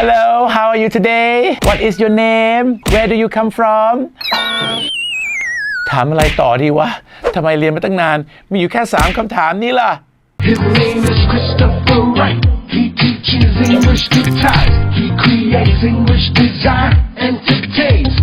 Hello how are you today What is your name Where do you come from ถามอะไรต่อดีวะทำไมเรียนมาตั้งนาน มีอยู่แค่ 3คำถามนี้ล่ะ His name is Christopher Wright. He teaches English to type. He creates English design, entertains, teaches.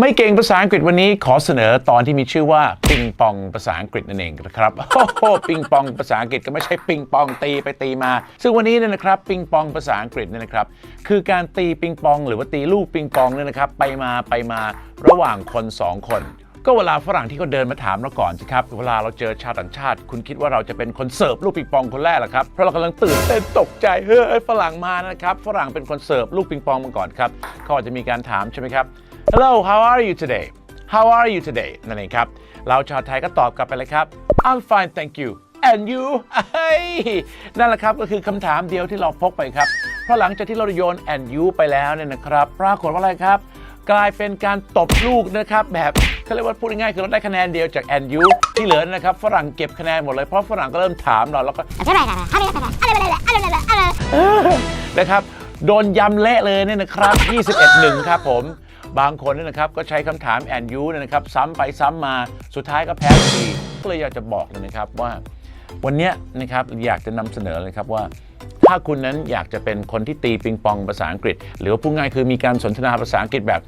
ไม่เก่งภาษาอังกฤษวันนี้ขอเสนอตอนที่มีชื่อว่าปิงปองภาษาอังกฤษนั่นเองนะครับโอ้โหปิงปองภาษาอังกฤษก็ไม่ใช่ปิงปองตีไปตีมา ซึ่งวันนี้เนี่ยนะครับปิงปองภาษาอังกฤษเนี่ยนะครับคือการตีปิงปอง หรือว่าตีลูกปิงปองเนี่ยนะครับไปมาไปมาระหว่างคนสองคนก็เวลาฝรั่งที่เขาเดินมาถามเราก่อนสิครับ เวลาเราเจอชาวต่างชาติ คุณคิดว่าเราจะเป็นคนเสิร์ฟลูกปิงปองคนแรกหรอครับ เพราะเรากำลังตื่นเต้นตกใจ เฮ้ยฝรั่งมานะครับ ฝรั่งเป็นคนเสิร์ฟลูกปิงปองมาก่อนครับเขาอาจจะมีการถามใช่ไหมครับ Hello how are you today How are you today นั่นเองครับ เราชาวไทยก็ตอบกลับไปเลยครับ I'm fine thank you and you เฮ้ยนั่นแหละครับก็คือคำถามเดียวที่เราพกไปครับ เพราะหลังจากที่เราโยน and you ไปแล้วเนี่ยนะครับ ปรากฏว่าอะไรครับ กลายเป็นการตบลูกนะครับแบบเขาเรียกว่าพูดง่ายๆคือเราได้คะแนนเดียวจาก and you ที่เหลือนะครับฝรั่งเก็บคะแนนหมดเลยเพราะฝรั่งก็เริ่มถามเราแล้วก็นะครับโดนยำเละเลยเนี่ยนะครับ 21หนึ่งครับผม บางคนเนี่ยนะครับก็ใช้คำถามแอนยูนะครับซ้ำไปซ้ำมาสุดท้ายก็แพ้อยู่ดีก็เลยอยากจะบอกเลยนะครับว่า วันนี้นะครับอยากจะนำเสนอเลยครับว่า ถ้าคุณนั้นอยากจะเป็นคนที่ตีปิงปองภาษาอังกฤษ หรือว่าพูดง่ายคือมีการสนทนาภาษาอังกฤษแบบ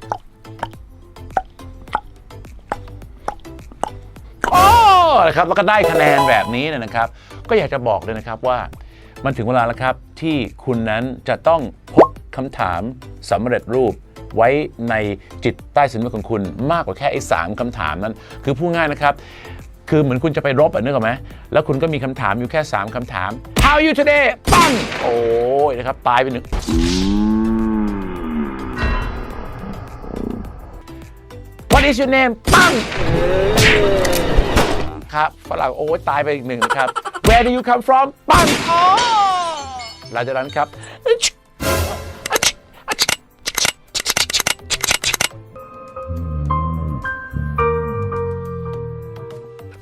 โอ้นะครับแล้วก็ได้คะแนนแบบนี้นะครับ ก็อยากจะบอกเลยนะครับว่ามันถึงเวลาแล้วครับที่คุณนั้นจะต้องพกคำถามสำเร็จรูป ไว้ในจิตใต้สำนึกของคุณ มากกว่าแค่ไอ้สามคำถามนั้น คือพูดง่ายนะครับ คือเหมือนคุณจะไปรบอะนึกออกไหมแล้วคุณก็มีคำถามอยู่แค่ 3คำถาม How are you today ปังโอ้ยนะครับ ตายไปหนึ่ง What is your name ปังครับฝรั่งโอ้ยตายไปอีกหนึ่งนะครับ Where do you come from ปังอ๋อหลังจากนั้นครับ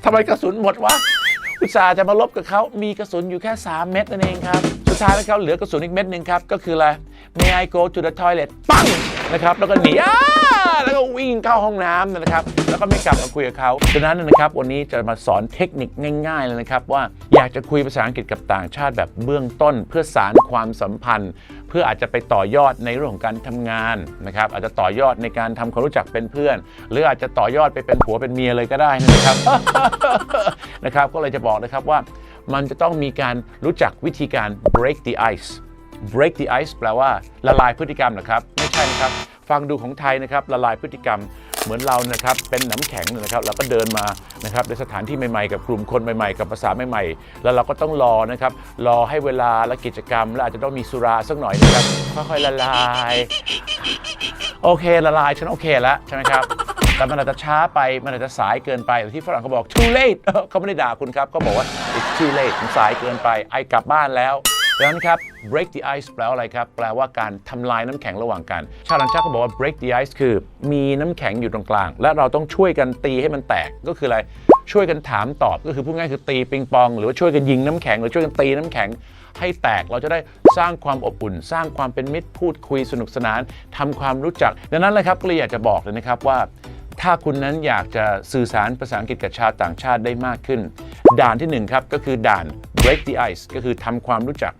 ทำไมกระสุนหมดวะอุตส่าห์จะมาลบกับเขามีกระสุนอยู่แค่ 3 เม็ดนั่นเองครับสุดท้ายนะครับเหลือกระสุนอีกเม็ดหนึ่งครับก็คืออะไร May I go to the toilet ปังนะครับแล้วก็หนีอ้า แล้วก็วิ่งเข้าห้องน้ำนะครับ แล้วก็ไม่กลับมาคุยกับเขาดังนั้นนะครับ วันนี้จะมาสอนเทคนิคง่ายๆเลยนะครับ ว่าอยากจะคุยภาษาอังกฤษกับต่างชาติแบบเบื้องต้น เพื่อสารความสัมพันธ์ เพื่ออาจจะไปต่อยอดในเรื่องของการทำงานนะครับอาจจะต่อยอดในการทำความรู้จักเป็นเพื่อน หรืออาจจะต่อยอดไปเป็นผัวเป็นเมียเลยก็ได้นะครับนะครับก็เลยจะบอกนะครับว่ามันจะต้องมีการรู้จักวิธีการ break the ice break the ice แปลว่าละลายพฤติกรรมนะครับ ช่นะครับ ฟังดูของไทยนะครับละลายพฤติกรรมเหมือนเรานะครับเป็นน้ำแข็งนะครับเราก็เดินมานะครับในสถานที่ใหม่ๆ กับกลุ่มคนใหม่ๆ กับภาษาใหม่ๆ แล้วเราก็ต้องรอนะครับรอให้เวลาและกิจกรรม และอาจจะต้องมีสุราสักหน่อยนะครับค่อยๆละลายโอเคละลายฉันโอเคแล้วใช่ไหมครับแต่มันอาจจะช้าไปมันอาจจะสายเกินไปแต่ที่ฝรั่งเขาบอก too late เออเขาไม่ได้ด่าคุณครับเขาบอกว่า it's too late มันสายเกินไปไอกลับบ้านแล้ว ดังนั้นครับ break the ice แปลว่าอะไรครับ แปลว่าการทำลายน้ำแข็งระหว่างกัน ชาวต่างชาติเขาบอกว่า break the ice คือ มีน้ำแข็งอยู่ตรงกลาง และเราต้องช่วยกันตีให้มันแตกก็คืออะไรช่วยกันถามตอบก็คือพูดง่ายคือตีปิงปอง หรือว่าช่วยกันยิงน้ำแข็ง หรือช่วยกันตีน้ำแข็งให้แตกเราจะได้สร้างความอบอุ่น สร้างความเป็นมิตรพูดคุยสนุกสนานทำความรู้จัก ดังนั้นเลยครับก็เลยอยากจะบอกเลยนะครับว่า ถ้าคุณนั้นอยากจะสื่อสารภาษาอังกฤษกับชาวต่างชาติได้มากขึ้น ด่านที่หนึ่งครับ ก็คือด่าน break the ice ก็คือทำความรู้จัก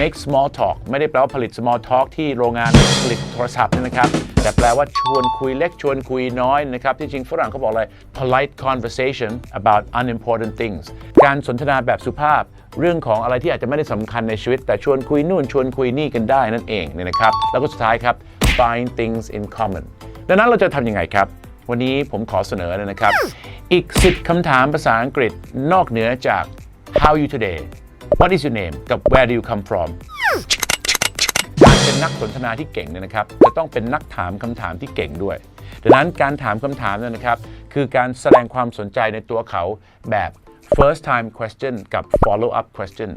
make small talk ไม่ได้แปลว่าผลิต small talk ที่โรงงานผลิตโทรศัพท์เนี่ยนะครับ แต่แปลว่าชวนคุยเล็กชวนคุยน้อยนะครับ ที่จริงฝรั่งเขาบอกเลย polite conversation about unimportant things การสนทนาแบบสุภาพ เรื่องของอะไรที่อาจจะไม่ได้สำคัญในชีวิต แต่ชวนคุยนู่นชวนคุยนี่กันได้นั่นเองเนี่ยนะครับ แล้วก็สุดท้ายครับ find things in common ดังนั้นเราจะทำยังไงครับ วันนี้ผมขอเสนอเลยนะครับ อีก 10คำถามภาษาอังกฤษนอกเหนือจาก how are you today what is your name กับ where do you come from การเป็นนักสนทนาที่เก่งเนี่ยนะครับ จะต้องเป็นนักถามคำถามที่เก่งด้วย ดังนั้นการถามคำถามเนี่ยนะครับ คือการแสดงความสนใจในตัวเขาแบบ first time question กับ follow up question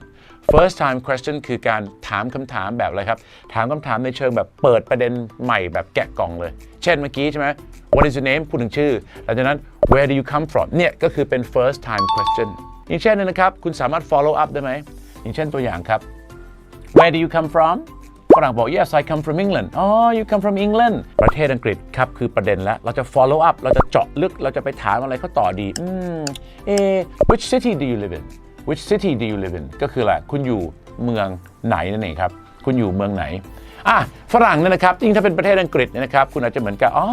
first time question คือการถามคำถามแบบอะไรครับ ถามคำถามในเชิงแบบเปิดประเด็นใหม่แบบแกะกล่องเลย เช่นเมื่อกี้ใช่ไหม what is your name พูดถึงชื่อหลังจากนั้น where do you come from เนี่ยก็คือเป็น first time question อย่างเช่นนะครับ คุณสามารถ follow up ได้ไหม อย่างเช่นตัวอย่างครับ Where do you come from ฝรั่งบอก yes I come from England อ๋อ you come from England ประเทศอังกฤษครับคือประเด็นแล้ว เราจะ follow up เราจะเจาะลึก เราจะไปถามอะไรเขาต่อดี อืม เอ which city do you live in which city do you live in ก็คืออะไร คุณอยู่เมืองไหนนั่นเองครับ คุณอยู่เมืองไหน อะ ฝรั่งเนี่ยนะครับยิ่งถ้าเป็นประเทศอังกฤษเนี่ยนะครับ คุณอาจจะเหมือนกับ อ๋อ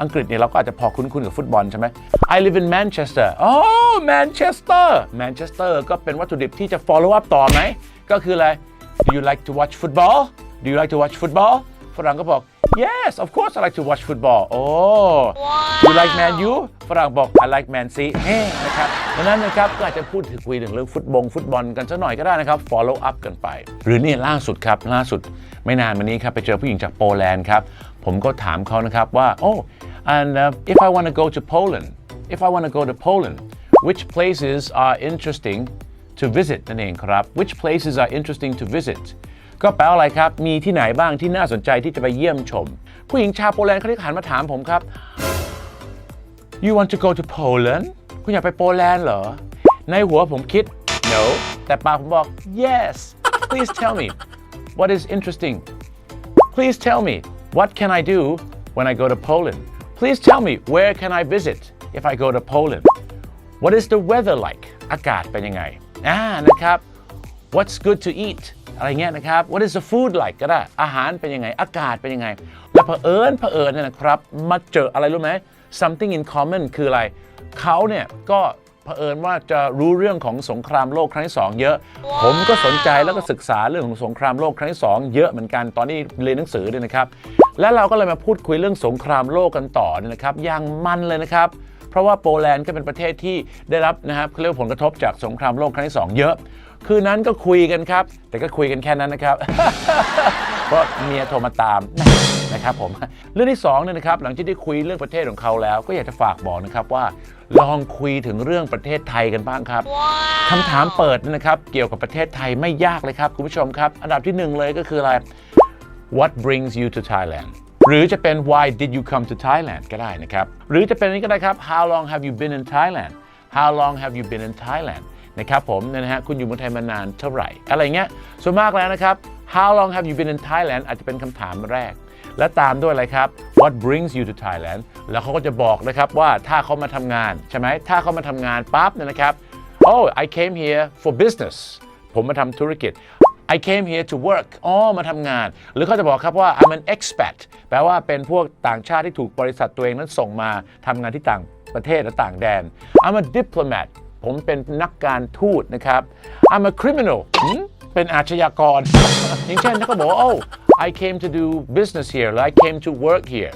อังกฤษเนี่ยเราก็อาจจะพอคุ้นๆกับฟุตบอลใช่ไหม I live in Manchester อ๋อ Manchester Manchester ก็เป็นวัตถุดิบที่จะ follow up ต่อไหม ก็คืออะไร Do you like to watch football Do you like to watch football ฝรั่งก็บอก Yes of course I like to watch football โอ้ You like Man U ฝรั่งบอก I like Man C เฮ้นะครับดังนั้นนะครับก็อาจจะพูดถึงคุยถึงเรื่องฟุตบงฟุตบอลกันสักหน่อยก็ได้นะครับ follow up กันไป หรือนี่ล่าสุดครับล่าสุดไม่นานมานี้ครับไปเจอผู้หญิงจากโปแลนด์ครับผมก็ถามเขานะครับว่า oh and uh, if I want to go to Poland if I want to go to Poland which places are interesting to visit นั่นเองครับ which places are interesting to visit ก็แปลว่าอะไรครับ มีที่ไหนบ้างที่น่าสนใจที่จะไปเยี่ยมชม ผู้หญิงชาวโปแลนด์เขาได้หันมาถามผมครับ You want to go to Poland คุณอยากไปโปแลนด์เหรอ ในหัวผมคิด no แต่ปากผมบอก yes please tell me what is interesting Please tell me, what can I do when I go to Poland? Please tell me, where can I visit if I go to Poland? What is the weather like? อากาศเป็นยังไงอ่านะครับ What's good to eat? อะไรเงี้ยนะครับ What is the food like? ก็ได้ อาหารเป็นยังไง อากาศเป็นยังไง แล้วเผอิญเผอิญเนี่ยนะครับ มาเจออะไรรู้ไหม something in common คืออะไร เขาเนี่ยก็ เผอิญว่าจะรู้เรื่องของสงครามโลกครั้งที่สองเยอะ ผมก็สนใจแล้วก็ศึกษาเรื่องของสงครามโลกครั้งที่สองเยอะเหมือนกันตอนนี้เรียนหนังสือด้วยนะครับ และเราก็เลยมาพูดคุยเรื่องสงครามโลกกันต่อเนี่ยนะครับอย่างมันเลยนะครับเพราะว่าโปแลนด์ก็เป็นประเทศที่ได้รับนะครับเขาเรียกว่าผลกระทบจากสงครามโลกครั้งที่สองเยอะ คืนนั้นก็คุยกันครับ แต่ก็คุยกันแค่นั้นนะครับ เพราะเมียโทรมาตามนะครับผมเรื่องที่สองเนี่ยนะครับหลังจากที่คุยเรื่องประเทศของเขาแล้ว ก็อยากจะฝากบอกนะครับว่าลองคุยถึงเรื่องประเทศไทยกันบ้างครับคำถามเปิดนะครับเกี่ยวกับประเทศไทยไม่ยากเลยครับคุณผู้ชมครับ อันดับที่หนึ่งเลยก็คืออะไร What brings you to Thailand หรือจะเป็น Why did you come to Thailand ก็ได้นะครับ หรือจะเป็นอันนี้ก็ได้ครับ How long have you been in Thailand How long have you been in Thailand นะครับผมเนี่ยนะฮะคุณอยู่เมืองไทยมานานเท่าไหร่ อะไรเงี้ยส่วนมากแล้วนะครับ How long have you been in Thailand อาจจะเป็นคำถามแรก และตามด้วยอะไรครับ What brings you to Thailand แล้วเขาก็จะบอกนะครับว่าถ้าเขามาทำงานใช่ไหมถ้าเขามาทำงานปั๊บเนี่ยนะครับ Oh I came here for business ผมมาทำธุรกิจ I came here to work อ๋อ มาทำงาน หรือเขาจะบอกครับว่า I'm an expat แปลว่าเป็นพวกต่างชาติที่ถูกบริษัทตัวเองนั้นส่งมาทำงานที่ต่างประเทศและต่างแดน I'm a diplomat ผมเป็นนักการทูตนะครับ I'm a criminal เป็นอาชญากร อย่างเช่นถ้าเขาบอก oh I came to do business here หรือ I came to work here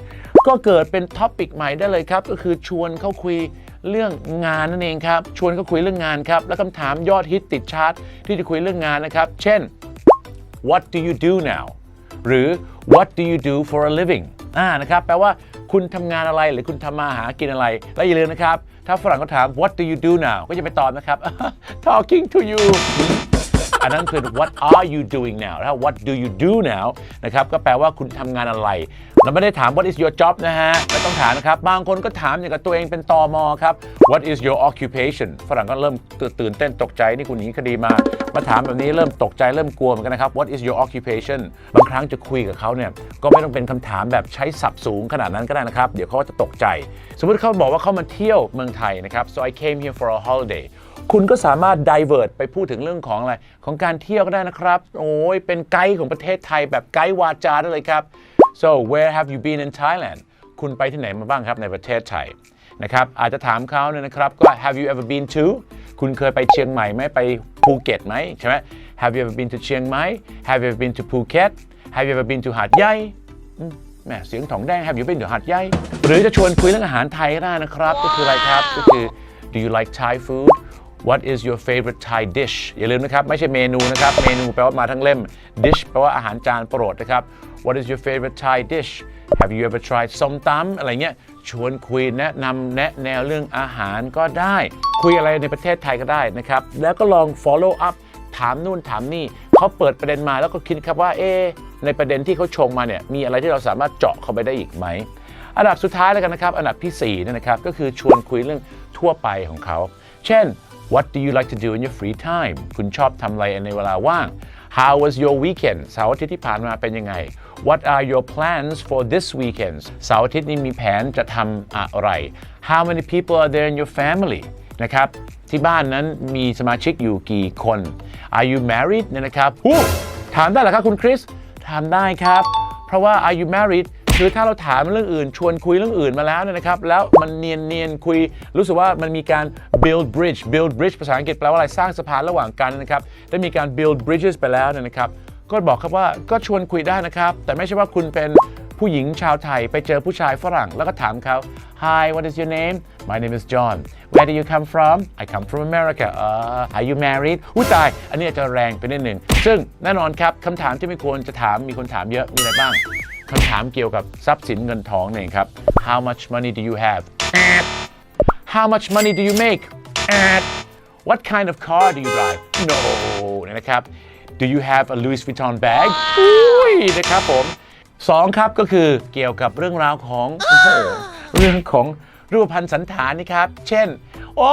ก็เกิดเป็นท็อปิกใหม่ได้เลยครับ ก็คือชวนเขาคุยเรื่องงานนั่นเองครับ ชวนเขาคุยเรื่องงานครับ แล้วคำถามยอดฮิตติดชาร์ตที่จะคุยเรื่องงานนะครับ เช่น what do you do now หรือ what do you do for a living อ่านะครับ แปลว่าคุณทำงานอะไรหรือคุณทำมาหากินอะไร และอย่าลืมนะครับ ถ้าฝรั่งก็ถาม what do you do now ก็จะไปตอบนะครับ talking to you อันนั้นคือ what are you doing now ถ้า what do you do now นะครับ ก็แปลว่าคุณทำงานอะไร เราไม่ได้ถาม what is your job นะฮะ ไม่ต้องถามนะครับ บางคนก็ถามอย่างกับตัวเองเป็นตอมอครับ what is your occupation ฝรั่งก็เริ่มตื่นเต้นตกใจ นี่คุณหนีคดีมา มาถามแบบนี้เริ่มตกใจเริ่มกลัวเหมือนกันนะครับ what is your occupation บางครั้งจะคุยกับเขาเนี่ยก็ไม่ต้องเป็นคำถามแบบใช้ศัพท์สูงขนาดนั้นก็ได้นะครับ เดี๋ยวเขาจะตกใจ สมมติเขาบอกว่าเขามาเที่ยวเมืองไทยนะครับ so I came here for a holiday คุณก็สามารถ divert ไปพูดถึงเรื่องของอะไร ของการเที่ยวก็ได้นะครับ โอ้ยเป็นไกด์ของประเทศไทยแบบไกด์วาจาได้เลยครับ so where have you been in Thailand คุณไปที่ไหนมาบ้างครับในประเทศไทยนะครับอาจจะถามเขาเนี่ยนะครับก็ have you ever been to คุณเคยไปเชียงใหม่ไหมไป ภูเก็ตไหมใช่ไหม have you ever been to เชียงใหม่ have you ever been to Phuket have you ever been to หาดใหญ่แหมเสียงถองแดง have you been to หาดใหญ่หรือจะชวนคุยเรื่องอาหารไทยก็ได้นะครับ ก็คืออะไรครับก็คือ do you like Thai food what is your favorite Thai dish อย่าลืมนะครับ ไม่ใช่เมนูนะครับ เมนูแปลว่ามาทั้งเล่ม dish แปลว่าอาหารจานโปรดนะครับ what is your favorite Thai dish have you ever tried ส้มตำอะไรเงี้ย ชวนคุยแนะนำแนะแนวเรื่องอาหารก็ได้ คุยอะไรในประเทศไทยก็ได้นะครับ แล้วก็ลอง follow up ถามนู่นถามนี่เขาเปิดประเด็นมาแล้วก็คิดครับว่าเอในประเด็นที่เขาชงมาเนี่ยมีอะไรที่เราสามารถเจาะเข้าไปได้อีกไหมอันดับสุดท้ายแล้วกันนะครับ อันดับที่4เนี่ยนะครับก็คือชวนคุยเรื่องทั่วไปของเขา เช่น What do you like to do in your free time คุณชอบทำอะไรในเวลาว่าง How was your weekend เสาร์อาทิตย์ที่ผ่านมาเป็นยังไง What are your plans for this weekend เสาร์อาทิตย์นี้มีแผนจะทำอะไร How many people are there in your family นะครับที่บ้านนั้นมีสมาชิกอยู่กี่คน Are you married เนี่ยนะครับถามได้เหรอครับคุณคริส ถามได้ครับ เพราะว่า Are you married คือถ้าเราถามเรื่องอื่น ชวนคุยเรื่องอื่นมาแล้วเนี่ยนะครับ แล้วมันเนียนเนียนๆคุย รู้สึกว่ามันมีการ build bridge build bridge ภาษาอังกฤษแปลว่าอะไร สร้างสะพานระหว่างกันนะครับ ได้มีการ build bridges ไปแล้วเนี่ยนะครับ ก็บอกครับว่าก็ชวนคุยได้นะครับ แต่ไม่ใช่ว่าคุณเป็นผู้หญิงชาวไทยไปเจอผู้ชายฝรั่งแล้วก็ถามเขา Hi what is your name My name is John Where do you come from I come from America uh, Are you married อุ้ยตาย อันนี้อาจจะแรงไปนิดหนึ่ง ซึ่งแน่นอนครับคำถามที่ไม่ควรจะถามมีคนถามเยอะมีอะไรบ้างคำถามเกี่ยวกับทรัพย์สินเงินทองเนี่ยครับ How much money do you have How much money do you make What kind of car do you drive No นะครับ Do you have a Louis Vuitton bag อุ้ยนะครับผมสองครับก็คือเกี่ยวกับเรื่องราวของเรื่องของรูปพรรณสันฐานนี่ครับ เช่น โอ้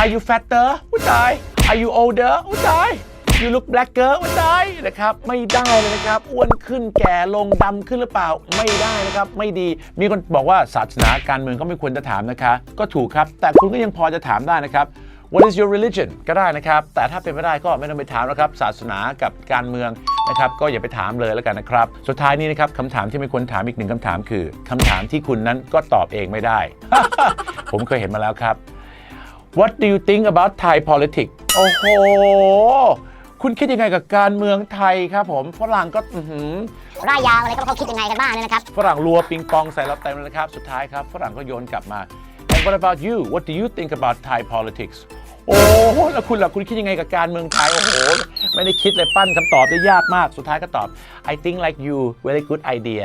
Are you fatter อุ้ยตาย Are you older อุ้ยตาย You look blacker อุ้ยตายนะครับ ไม่ได้เลยนะครับ อ้วนขึ้นแก่ลงดำขึ้นหรือเปล่า ไม่ได้นะครับ ไม่ดี มีคนบอกว่าศาสนาการเมืองก็ไม่ควรจะถามนะคะ ก็ถูกครับ แต่คุณก็ยังพอจะถามได้นะครับ What is your religion ก็ได้นะครับ แต่ถ้าเป็นไม่ได้ก็ไม่ต้องไปถามนะครับ ศาสนากับการเมืองนะครับ ก็อย่าไปถามเลยแล้วกันนะครับ สุดท้ายนี้นะครับคำถามที่ไม่ควรถามอีกหนึ่งคำถามคือคำถามที่คุณนั้นก็ตอบเองไม่ได้ ผมเคยเห็นมาแล้วครับ What do you think about Thai politics โอ้โห คุณคิดยังไงกับการเมืองไทยครับผม ฝรั่งก็อื้อหือ ร่ายยาวอะไรก็เขาคิดยังไงกันบ้างเนี่ยนะครับ ฝรั่งรัวปิงปองใส่เราเต็มเลยนะครับ สุดท้ายครับ ฝรั่งก็โยนกลับมา And what about you What do you think about Thai politics โอ้โหแล้วคุณล่ะคุณคิดยังไงกับการเมืองไทยโอ้โห ไม่ได้คิดเลยปั้นคำตอบได้ยากมากสุดท้ายก็ตอบ I think like you very good idea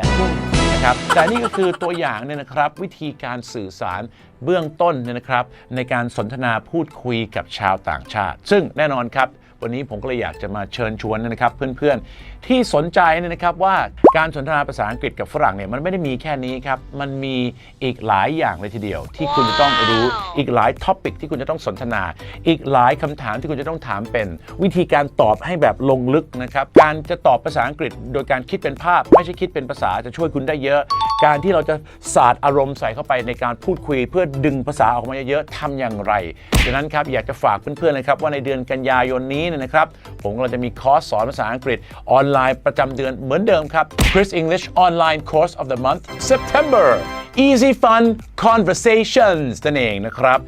นะครับแต่นี่ก็คือตัวอย่างเนี่ยนะครับวิธีการสื่อสารเบื้องต้นเนี่ยนะครับ ในการสนทนาพูดคุยกับชาวต่างชาติ ซึ่งแน่นอนครับ วันนี้ผมก็เลยอยากจะมาเชิญชวนนะครับ เพื่อนๆที่สนใจเนี่ยนะครับว่าการสนทนาภาษาอังกฤษกับฝรั่งเนี่ยมันไม่ได้มีแค่นี้ครับ มันมีอีกหลายอย่างเลยทีเดียว ที่คุณจะต้องรู้อีกหลายท็อปิกที่คุณจะต้องสนทนา อีกหลายคำถามที่คุณจะต้องถามเป็น วิธีการตอบให้แบบลงลึกนะครับ การจะตอบภาษาอังกฤษ โดยการคิดเป็นภาพ ไม่ใช่คิดเป็นภาษาจะช่วยคุณได้เยอะ การที่เราจะสาดอารมณ์ใส่เข้าไปในการพูดคุย เพื่อดึงภาษาออกมาเยอะๆทำอย่างไรดังนั้นครับอยากจะฝากเพื่อนๆเลยครับว่าในเดือนกันยายนนี้เนยนะครับ ผมกำลังจะมีคอร์สสอนภาษาอังกฤษออนอนไลน์ประจำเดือนเหมือนเดิมครับ Chris English Online Course of the Month September Easy Fun Conversations นั่นเองนะครับ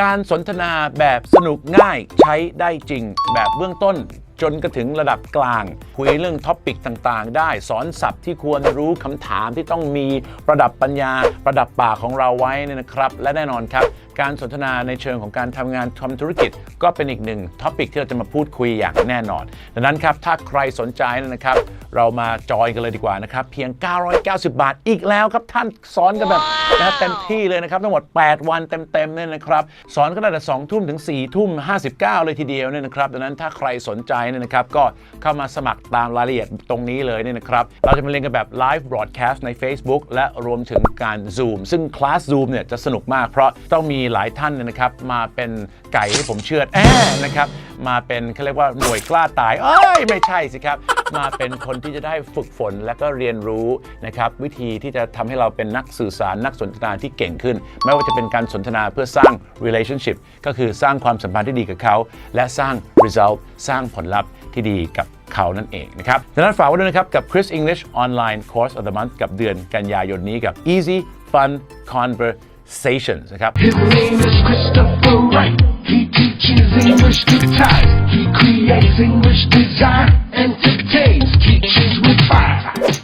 การสนทนาแบบสนุกง่ายใช้ได้จริง แบบเบื้องต้นจนกระถึงระดับกลาง คุยเรื่องท็อปิกต่างๆ ได้สอนศัพท์ที่ควรรู้คำถามที่ต้องมีประดับปัญญา ประดับปากของเราไว้นะครับ และแน่นอนครับการสนทนาในเชิงของการทำงานทำธุรกิจ ก็เป็นอีกหนึ่งท็อปิกที่เราจะมาพูดคุยอย่างแน่นอน ดังนั้นครับ ถ้าใครสนใจนะครับ เรามาจอยกันเลยดีกว่านะครับ เพียง 990 บาทอีกแล้วครับ ท่านสอนกันแบบนะเต็มที่เลยนะครับ ทั้งหมด 8 วันเต็มๆเนี่ยนะครับสอนกันตั้งแต่2ทุ่มถึง4ทุ่ม59 เลยทีเดียวเนี่ยนะครับดังนั้นถ้าใครสนใจเนี่ยนะครับก็เข้ามาสมัครตามรายละเอียดตรงนี้เลยเนี่ยนะครับเราจะมาเรียนกันแบบไลฟ์บ r อ a แคสต์ใน Facebook และรวมถึงการ Zoom ซึ่งคลาส Zoom เนี่ยจะสนุกมากเพราะต้องมีหลายท่านเนยนะครับมาเป็นไก่ให้ผมเชือดแอะนะครับมาเป็นเขาเรียกว่าหน่วยกล้าตายเอ้ยไม่ใช่สิครับ มาเป็นคนที่จะได้ฝึกฝนและก็เรียนรู้นะครับวิธีที่จะทำให้เราเป็นนักสื่อสารนักสนทนาที่เก่งขึ้น ไม่ว่าจะเป็นการสนทนาเพื่อสร้าง relationship ก็คือสร้างความสัมพันธ์ที่ดีกับเขา และสร้าง result สร้างผลลัพธ์ที่ดีกับเขานั่นเองนะครับดังนั้นฝากไว้ด้วยนะครับ กับ Chris English Online Course of the Month กับเดือนกันยายนนี้กับ Easy Fun นะครับ His name is Christopher Wright. He teaches English to ties. He creates English design, entertains, teaches with fire.